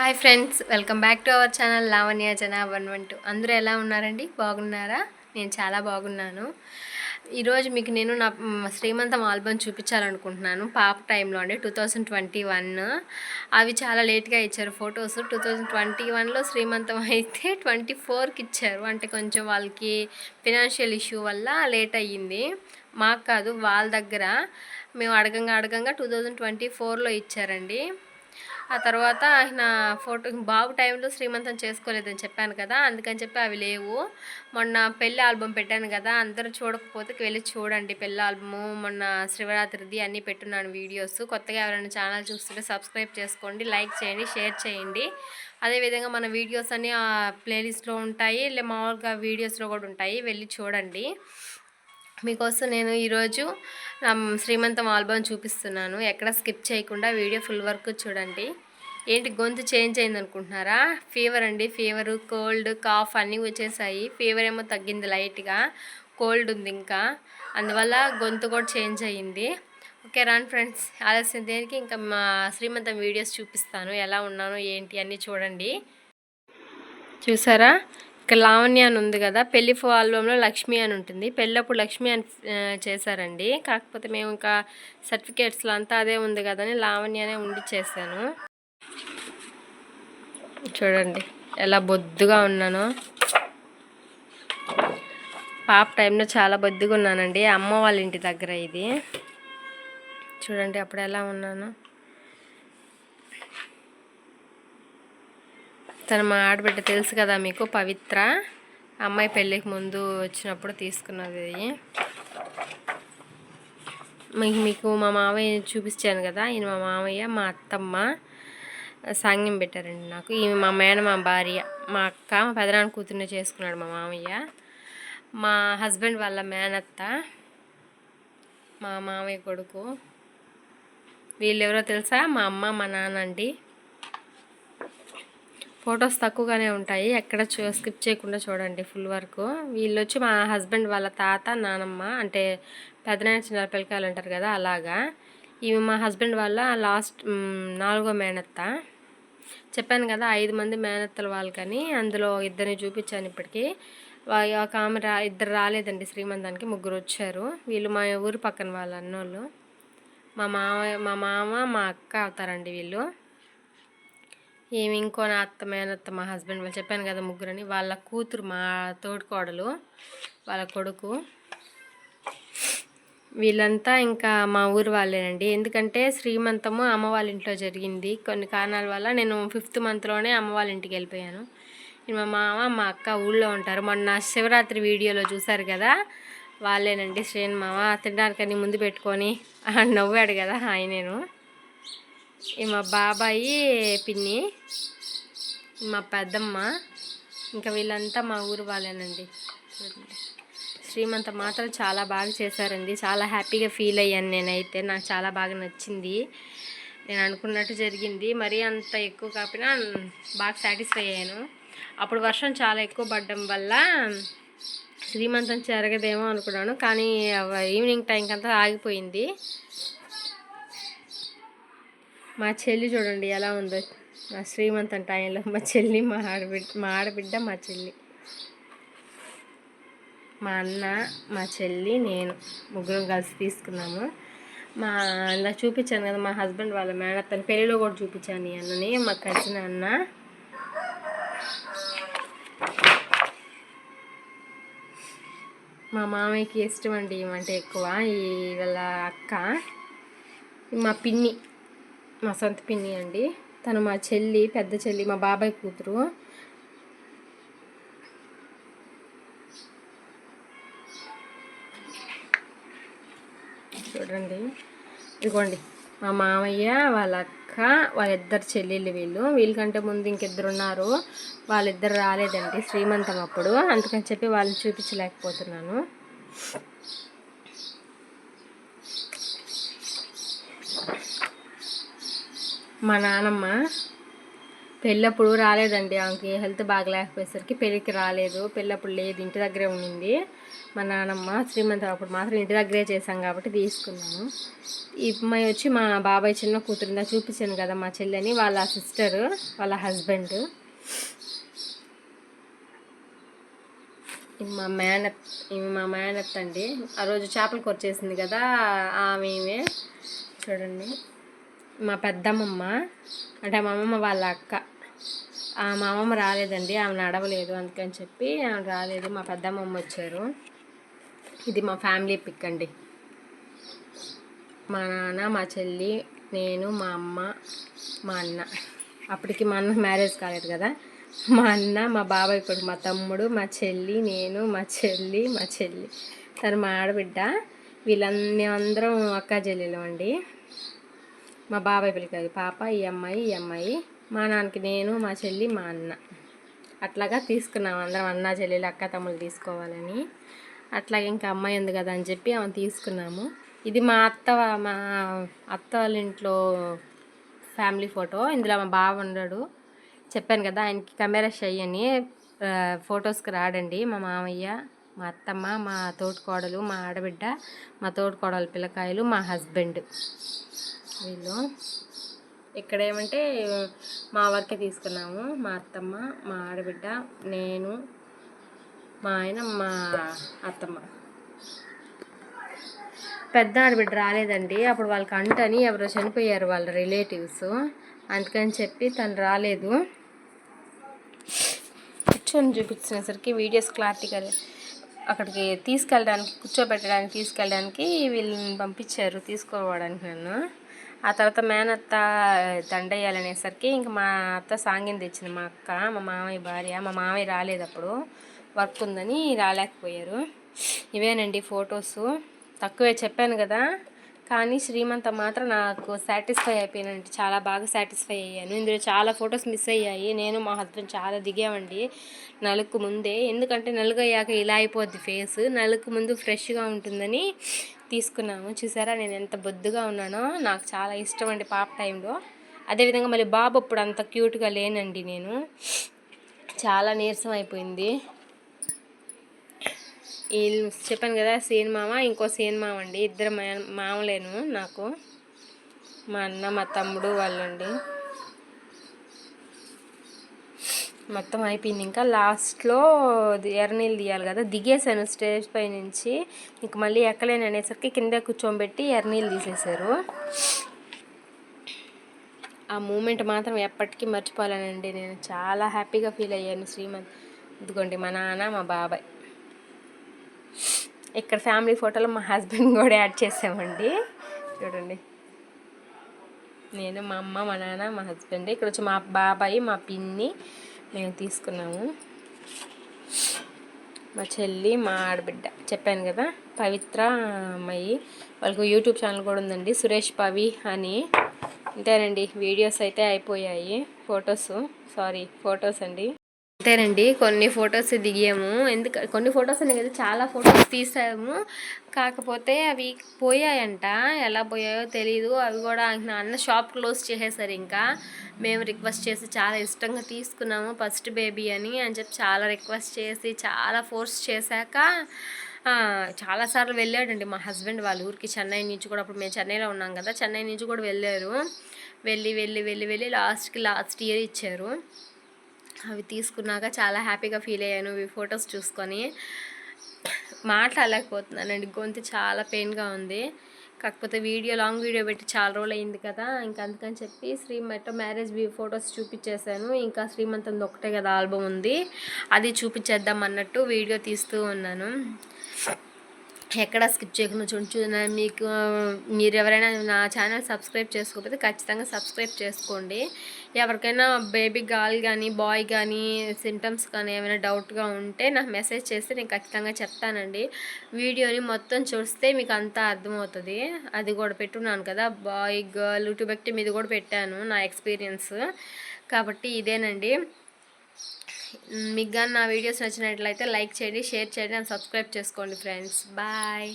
Hi friends welcome back to our channel Lavanya జన one one two. అందరూ ఎలా ఉన్నారండి? బాగున్నారా? నేను చాలా బాగున్నాను. ఈరోజు మీకు నేను నా శ్రీమంతం ఆల్బమ్ చూపించాలనుకుంటున్నాను. పాప టైంలో అండి టూ థౌజండ్ ట్వంటీ వన్. అవి చాలా లేట్గా ఇచ్చారు ఫొటోస్. టూ థౌజండ్ ట్వంటీ వన్లో శ్రీమంతం అయితే ట్వంటీ ఫోర్కి ఇచ్చారు. అంటే కొంచెం వాళ్ళకి ఫినాన్షియల్ ఇష్యూ వల్ల లేట్ అయ్యింది. మాకు కాదు వాళ్ళ దగ్గర. మేము అడగంగా అడగంగా టూ థౌజండ్ ట్వంటీ ఫోర్లో ఇచ్చారండి. ఆ తర్వాత ఆయన ఫోటో బాబు టైంలో శ్రీమంతం చేసుకోలేదని చెప్పాను కదా అందుకని చెప్పి అవి లేవు. మొన్న పెళ్ళి ఆల్బమ్ పెట్టాను కదా అందరూ చూడకపోతే వెళ్ళి చూడండి పెళ్ళి ఆల్బము మొన్న శివరాత్రిది అన్నీ పెట్టున్నాను వీడియోస్. కొత్తగా ఎవరైనా ఛానల్ చూస్తుంటే సబ్స్క్రైబ్ చేసుకోండి లైక్ చేయండి షేర్ చేయండి. అదేవిధంగా మన వీడియోస్ అన్నీ ఆ ప్లేలిస్ట్లో ఉంటాయి లే మామూలుగా వీడియోస్లో కూడా ఉంటాయి వెళ్ళి చూడండి. మీకోసం నేను ఈరోజు నా శ్రీమంతం ఆల్బమ్ చూపిస్తున్నాను. ఎక్కడ స్కిప్ చేయకుండా వీడియో ఫుల్ వర్క్ చూడండి. ఏంటి గొంతు చేంజ్ అయింది అనుకుంటున్నారా ఫీవర్ అండి ఫీవరు కోల్డ్ కాఫ్ అన్నీ వచ్చేసాయి. ఫీవర్ ఏమో తగ్గింది లైట్గా కోల్డ్ ఉంది ఇంకా. అందువల్ల గొంతు కూడా చేంజ్ అయ్యింది ఓకే రాన్ ఫ్రెండ్స్. ఆలస్యం దేనికి ఇంకా మా శ్రీమంతం వీడియోస్ చూపిస్తాను. ఎలా ఉన్నాను ఏంటి అన్నీ చూడండి. చూసారా? ఇక్కడ లావణ్య అని ఉంది కదా పెళ్ళి ఫో ఆల్బంలో లక్ష్మి అని ఉంటుంది. పెళ్ళప్పుడు లక్ష్మి అని చేశారండి. కాకపోతే మేము ఇంకా సర్టిఫికేట్స్లో అంతా అదే ఉంది కదా అని లావణ్యనే ఉండి చేశాను. చూడండి ఎలా బొద్దుగా ఉన్నానో. పాప టైంలో చాలా బొద్దుగా ఉన్నానండి అమ్మ వాళ్ళ ఇంటి దగ్గర ఇది. చూడండి అప్పుడు ఎలా ఉన్నాను. తను మా ఆడబిడ్డ తెలుసు కదా మీకు పవిత్ర. అమ్మాయి పెళ్ళికి ముందు వచ్చినప్పుడు తీసుకున్నది. మీకు మీకు మా మామయ్య చూపించాను కదా ఈయన మా మామయ్య మా అత్తమ్మ. సాంగ్యం పెట్టారండి నాకు. ఈమె మా మేన మా భార్య మా అక్క మా పెదనాన్న కూతుర్ని చేసుకున్నాడు మా మామయ్య మా హస్బెండ్ వాళ్ళ మేనత్త మా మామయ్య కొడుకు. వీళ్ళెవరో తెలుసా? మా అమ్మ మా నాన్న అండి. ఫొటోస్ తక్కువగానే ఉంటాయి. ఎక్కడ చూ స్కిప్ చేయకుండా చూడండి ఫుల్ వరకు. వీళ్ళు వచ్చి మా హస్బెండ్ వాళ్ళ తాత నానమ్మ అంటే పెదనాయన చిన్న పిల్లకాయలు అంటారు కదా అలాగా. ఇవి మా హస్బెండ్ వాళ్ళ లాస్ట్ నాలుగో మేనత్త. చెప్పాను కదా ఐదు మంది మేనత్తల వాళ్ళకని అందులో ఇద్దరిని చూపించాను ఇప్పటికీ. ఒక ఆమె రా ఇద్దరు రాలేదండి శ్రీమంతానికి ముగ్గురు వచ్చారు. వీళ్ళు మా ఊరు పక్కన వాళ్ళ అన్నోళ్ళు. మా మామ మా మామ మా అక్క అవుతారండి వీళ్ళు. ఏమి ఇంకో నా అత్త మా హస్బెండ్ వాళ్ళు చెప్పాను కదా ముగ్గురని వాళ్ళ కూతురు మా తోడుకోడలు వాళ్ళ కొడుకు. వీళ్ళంతా ఇంకా మా ఊరు వాళ్ళేనండి. ఎందుకంటే శ్రీమంతము అమ్మ వాళ్ళ ఇంట్లో జరిగింది. కొన్ని కారణాల వల్ల నేను ఫిఫ్త్ మంత్లోనే అమ్మ వాళ్ళ ఇంటికి వెళ్ళిపోయాను. మా మామ మా అక్క ఊళ్ళో ఉంటారు. మొన్న శివరాత్రి వీడియోలో చూశారు కదా వాళ్ళేనండి శ్రేణ్ మామ తినడానికని ముందు పెట్టుకొని నవ్వాడు కదా ఆయనేను. మా బాబాయి పిన్ని మా పెద్దమ్మ ఇంకా వీళ్ళంతా మా ఊరు వాళ్ళేనండి. శ్రీమంత మాత్రం చాలా బాగా చేశారండి. చాలా హ్యాపీగా ఫీల్ అయ్యాను నేనైతే. నాకు చాలా బాగా నచ్చింది. నేను అనుకున్నట్టు జరిగింది. మరీ అంత ఎక్కువ కాకపోయినా బాగా సాటిస్ఫై అయ్యాను. అప్పుడు వర్షం చాలా ఎక్కువ పడడం వల్ల శ్రీమంతం జరగదేమో అనుకున్నాను. కానీ ఈవినింగ్ టైంకి అంతా ఆగిపోయింది. మా చెల్లి చూడండి ఎలా ఉందో. మా శ్రీమంతం టైంలో మా చెల్లి మా ఆడబిడ్డ మా ఆడబిడ్డ మా చెల్లి. మా అన్న మా చెల్లి నేను ముగ్గురం కలిసి తీసుకున్నాము. మా ఇందాక చూపించాను కదా మా హస్బెండ్ వాళ్ళ మేనత్తని పెళ్ళిలో కూడా చూపించాను ఈ అన్నని మా కజిన్ అన్న. మా మామయ్యకి ఇష్టం అండి ఏమంటే ఎక్కువ ఈ వాళ్ళ అక్క మా పిన్ని. మా సొంత పిన్ని అండి. తను మా చెల్లి పెద్ద చెల్లి మా బాబాయ్ కూతురు. చూడండి. ఇదిగోండి. మా మామయ్య వాళ్ళ అక్క వాళ్ళిద్దరు చెల్లెళ్ళు వీళ్ళు. వీళ్ళకంటే ముందు ఇంకిద్దరు ఉన్నారు వాళ్ళిద్దరు రాలేదండి. శ్రీమంతం అప్పుడు. అందుకని చెప్పి వాళ్ళని చూపించలేకపోతున్నాను. మా నానమ్మ పెళ్ళప్పుడు రాలేదండి ఆమెకి హెల్త్ బాగలేకపోయేసరికి పెళ్ళికి రాలేదు. పెళ్ళప్పుడు లేదు ఇంటి దగ్గరే ఉండింది. మా నానమ్మ శ్రీమంతం అప్పుడు మాత్రం ఇంటి దగ్గరే చేశాం కాబట్టి తీసుకున్నాను ఈ అమ్మాయి వచ్చి మా బాబాయ్ చిన్న కూతురుందా చూపించాను కదా మా చెల్లెని వాళ్ళ సిస్టర్ వాళ్ళ హస్బెండ్. మా మేనత్ ఇవి మా మేనత్ అండి ఆ రోజు చేపలు కూర చేసింది కదా ఆమె చూడండి. మా పెద్దమ్మమ్మ అంటే మా అమ్మమ్మ వాళ్ళ అక్క. ఆ మా అమ్మమ్మ రాలేదండి ఆమె నడవలేదు అందుకని చెప్పి ఆమె రాలేదు మా పెద్దమ్మమ్మ వచ్చారు. ఇది మా ఫ్యామిలీ పిక్ అండి. మా నాన్న మా చెల్లి నేను మా అమ్మ మా అన్న. అప్పటికి మా అన్న మ్యారేజ్ కాలేదు కదా. మా అన్న మా బాబాయ్ కొడుకు మా తమ్ముడు మా చెల్లి నేను మా చెల్లి మా చెల్లి. తను మా ఆడబిడ్డ. వీళ్ళన్నీ అందరం అక్క చెల్లెలు అండి. మా బాబాయ్ పిల్లకాయలు పాప ఈ అమ్మాయి ఈ అమ్మాయి. మా నాన్నకి నేను మా చెల్లి మా అన్న. అట్లాగా తీసుకున్నాం అందరం. అన్న చెల్లెలు అక్క తమ్ముళ్ళు తీసుకోవాలని. అట్లాగే ఇంకా అమ్మాయి ఉంది కదా అని చెప్పి ఆమె తీసుకున్నాము. ఇది మా అత్త మా అత్త వాళ్ళ ఇంట్లో ఫ్యామిలీ ఫోటో. ఇందులో మా బావ ఉన్నాడు చెప్పాను కదా ఆయనకి కెమెరా షై అని ఫొటోస్కి రాడండి. మా మామయ్య మా అత్తమ్మ మా తోటికోడలు మా ఆడబిడ్డ మా తోటికోడలు పిల్లకాయలు మా హస్బెండ్. వీళ్ళు. ఇక్కడ ఏమంటే మా వరకే తీసుకున్నాము. మా అత్తమ్మ మా ఆడబిడ్డ నేను మా ఆయన మా అత్తమ్మ. పెద్ద ఆడబిడ్డ రాలేదండి. అప్పుడు వాళ్ళకి అంటని ఎవరో చనిపోయారు వాళ్ళ రిలేటివ్స్. అందుకని చెప్పి తను రాలేదు. కూర్చొని చూపించినసరికి వీడియోస్ క్లారిటీగా అక్కడికి తీసుకెళ్ళడానికి కూర్చోబెట్టడానికి తీసుకెళ్ళడానికి వీళ్ళని పంపించారు తీసుకోవడానికి నన్ను. ఆ తర్వాత మేనత్త దండయ్యాలనేసరికి ఇంక మా అత్త సాంగిని తెచ్చింది. మా అక్క మా మామయ్య భార్య మా మామయ్య రాలేదు అప్పుడు వర్క్ ఉందని రాలేకపోయారు. ఇవేనండి ఫొటోస్. తక్కువే చెప్పాను కదా కానీ శ్రీమంత మాత్రం నాకు సాటిస్ఫై అయిపోయానండి చాలా బాగా సాటిస్ఫై అయ్యాను. ఇందులో చాలా ఫొటోస్ మిస్ అయ్యాయి. నేను మా హస్బెండ్ చాలా దిగామండి. నలుకు ముందే. ఎందుకంటే నలుగు అయ్యాక ఇలా అయిపోద్ది ఫేస్. నలుకు ముందు ఫ్రెష్గా ఉంటుందని తీసుకున్నాము చూసారా? నేను ఎంత బొద్దుగా ఉన్నానో. నాకు చాలా ఇష్టం అండి పాప టైంలో. అదేవిధంగా మళ్ళీ బాబు అప్పుడు అంత క్యూట్గా లేనండి నేను. చాలా నీరసం అయిపోయింది. వీళ్ళు చెప్పాను కదా సీన్ మామ ఇంకో సీన్ మామ అండి. ఇద్దరు మామలేను నాకు. మా అన్న మా తమ్ముడు వాళ్ళండి. మొత్తం అయిపోయింది. ఇంకా లాస్ట్లో ఎర్రనీళ్ళు తీయాలి కదా. దిగేసాను స్టేజ్ పై నుంచి ఇంక మళ్ళీ ఎక్కలేని అనేసరికి కింద కూర్చోబెట్టి ఎర్రనీళ్ళు తీసేశారు. ఆ మూమెంట్ మాత్రం ఎప్పటికీ మర్చిపోలేనండి. నేను చాలా హ్యాపీగా ఫీల్ అయ్యాను శ్రీమంత్. ఇదిగోండి మా నాన్న మా బాబాయ్. ఇక్కడ ఫ్యామిలీ ఫోటోలో మా హస్బెండ్ కూడా యాడ్ చేసామండి. చూడండి. నేను మా అమ్మ మా నాన్న మా హస్బెండ్. ఇక్కడ వచ్చి మా బాబాయ్ మా పిన్ని మేము తీసుకున్నాము మా చెల్లి మా ఆడబిడ్డ. చెప్పాను కదా పవిత్ర అమ్మాయి. వాళ్ళకు యూట్యూబ్ ఛానల్ కూడా ఉందండి సురేష్ పవి అని. అంతేనండి వీడియోస్ అయితే అయిపోయాయి. ఫొటోస్ సారీ ఫొటోస్ అండి. అంతేనండి. కొన్ని ఫొటోస్ దిగాము. ఎందుకంటే కొన్ని ఫొటోస్ అనే కదా చాలా ఫొటోస్ తీసాము. కాకపోతే అవి పోయాయంట. ఎలా పోయాయో తెలీదు. అవి కూడా అన్న షాప్ క్లోజ్ చేసేసారు ఇంకా. మేము రిక్వెస్ట్ చేసి చాలా ఇష్టంగా తీసుకున్నాము ఫస్ట్ బేబీ అని అని చెప్పి చాలా రిక్వెస్ట్ చేసి చాలా ఫోర్స్ చేశాక చాలాసార్లు వెళ్ళాడండి మా హస్బెండ్ వాళ్ళ ఊరికి చెన్నై నుంచి కూడా. అప్పుడు మేము చెన్నైలో ఉన్నాం కదా చెన్నై నుంచి కూడా వెళ్ళారు. వెళ్ళి వెళ్ళి వెళ్ళి వెళ్ళి లాస్ట్కి లాస్ట్ ఇయర్ ఇచ్చారు. అవి తీసుకున్నాక చాలా హ్యాపీగా ఫీల్ అయ్యాను. ఈ ఫొటోస్ చూసుకొని మాట్లాడలేకపోతున్నానండి. గొంతు చాలా పెయిన్గా ఉంది. కాకపోతే వీడియో లాంగ్ వీడియో పెట్టి చాలా రోజులు అయింది కదా ఇంకా అందుకని చెప్పి శ్రీమతో మ్యారేజ్ ఫొటోస్ చూపించేశాను ఇంకా శ్రీమంతంది ఒకటే కదా ఆల్బమ్ ఉంది. అది చూపించేద్దాం అన్నట్టు వీడియో తీస్తూ ఉన్నాను. ఎక్కడ స్కిప్ చేయకుండా చూడండి. మీకు మీరు ఎవరైనా నా ఛానల్ సబ్స్క్రైబ్ చేసుకోకపోతే ఖచ్చితంగా సబ్స్క్రైబ్ చేసుకోండి. ఎవరికైనా బేబీ గాల్ కానీ బాయ్ కానీ సిమ్టమ్స్ కానీ ఏమైనా డౌట్గా ఉంటే నాకు మెసేజ్ చేస్తే నేను ఖచ్చితంగా చెప్తానండి. వీడియోని మొత్తం చూస్తే మీకు అంతా అర్థమవుతుంది. అది కూడా పెట్టున్నాను కదా బాయ్ గర్ల్ ట్యూబెక్టీ మీద కూడా పెట్టాను నా ఎక్స్పీరియన్స్ కాబట్టి ఇదేనండి. మీకు కానీ నా వీడియోస్ నచ్చినట్లయితే లైక్ చేయండి షేర్ చేయండి అండ్ సబ్స్క్రైబ్ చేసుకోండి ఫ్రెండ్స్ బాయ్